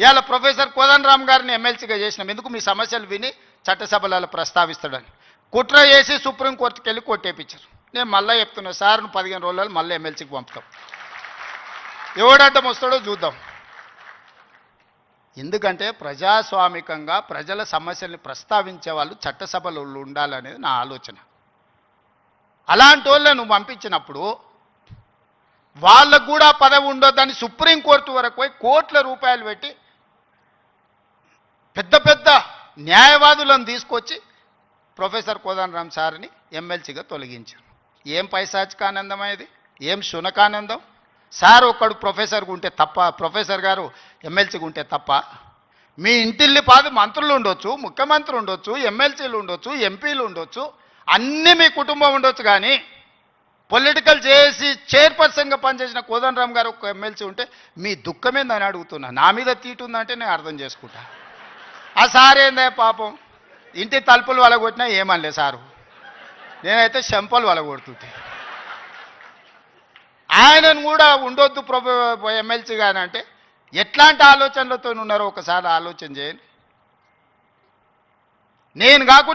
ఇవాళ ప్రొఫెసర్ కోదండరామ్ గారిని ఎమ్మెల్సీగా చేసినాం. ఎందుకు? మీ సమస్యలు విని చట్టసభలలో ప్రస్తావిస్తాడని. కుట్ర చేసి సుప్రీంకోర్టుకి వెళ్ళి కొట్టేపించారు నేను మళ్ళీ చెప్తున్నా సార్ పదిహేను రోజులలో మళ్ళీ ఎమ్మెల్సీకి పంపుతాం. ఎవడడ్డం వస్తాడో చూద్దాం. ఎందుకంటే ప్రజాస్వామికంగా ప్రజల సమస్యల్ని ప్రస్తావించే వాళ్ళు చట్టసభలో ఉండాలనేది నా ఆలోచన. అలాంటి వాళ్ళను పంపించినప్పుడు వాళ్ళకు కూడా పదవి ఉండొద్దని సుప్రీంకోర్టు వరకు పోయి కోట్ల రూపాయలు పెట్టి పెద్ద పెద్ద న్యాయవాదులను తీసుకొచ్చి ప్రొఫెసర్ కోదండరామ్ సార్ని ఎమ్మెల్సీగా తొలగించారు. ఏం పైశాచికానందం ఇది ఏం శునకానందం? సార్ ఒక్కడు ప్రొఫెసర్గా ఉంటే తప్ప ప్రొఫెసర్ గారు ఎమ్మెల్సీగా ఉంటే తప్ప మీ ఇంటిల్లి పాది మంత్రులు ఉండొచ్చు ముఖ్యమంత్రి ఉండొచ్చు ఎమ్మెల్సీలు ఉండొచ్చు ఎంపీలు ఉండొచ్చు అన్నీ మీ కుటుంబం ఉండొచ్చు కానీ పొలిటికల్ చేసి చైర్పర్సన్గా పనిచేసిన కోదండరామ్ గారు ఒక ఎమ్మెల్సీ ఉంటే మీ దుఃఖమేందని అడుగుతున్నా. నా మీద తీటు ఉందంటే నేను అర్థం చేసుకుంటాను ఆ సార్ ఏందే పాపం? ఇంటి తలుపులు వలగొట్టినా ఏమనలే సారు. నేనైతే చెంపలు వలగొడుతుంటే. ఆయనను కూడా ఉండొద్దు ప్రభు ఎమ్మెల్సీ కానీ అంటే ఎట్లాంటి ఆలోచనలతో ఉన్నారో ఒకసారి ఆలోచన చేయండి. నేను కాకుండా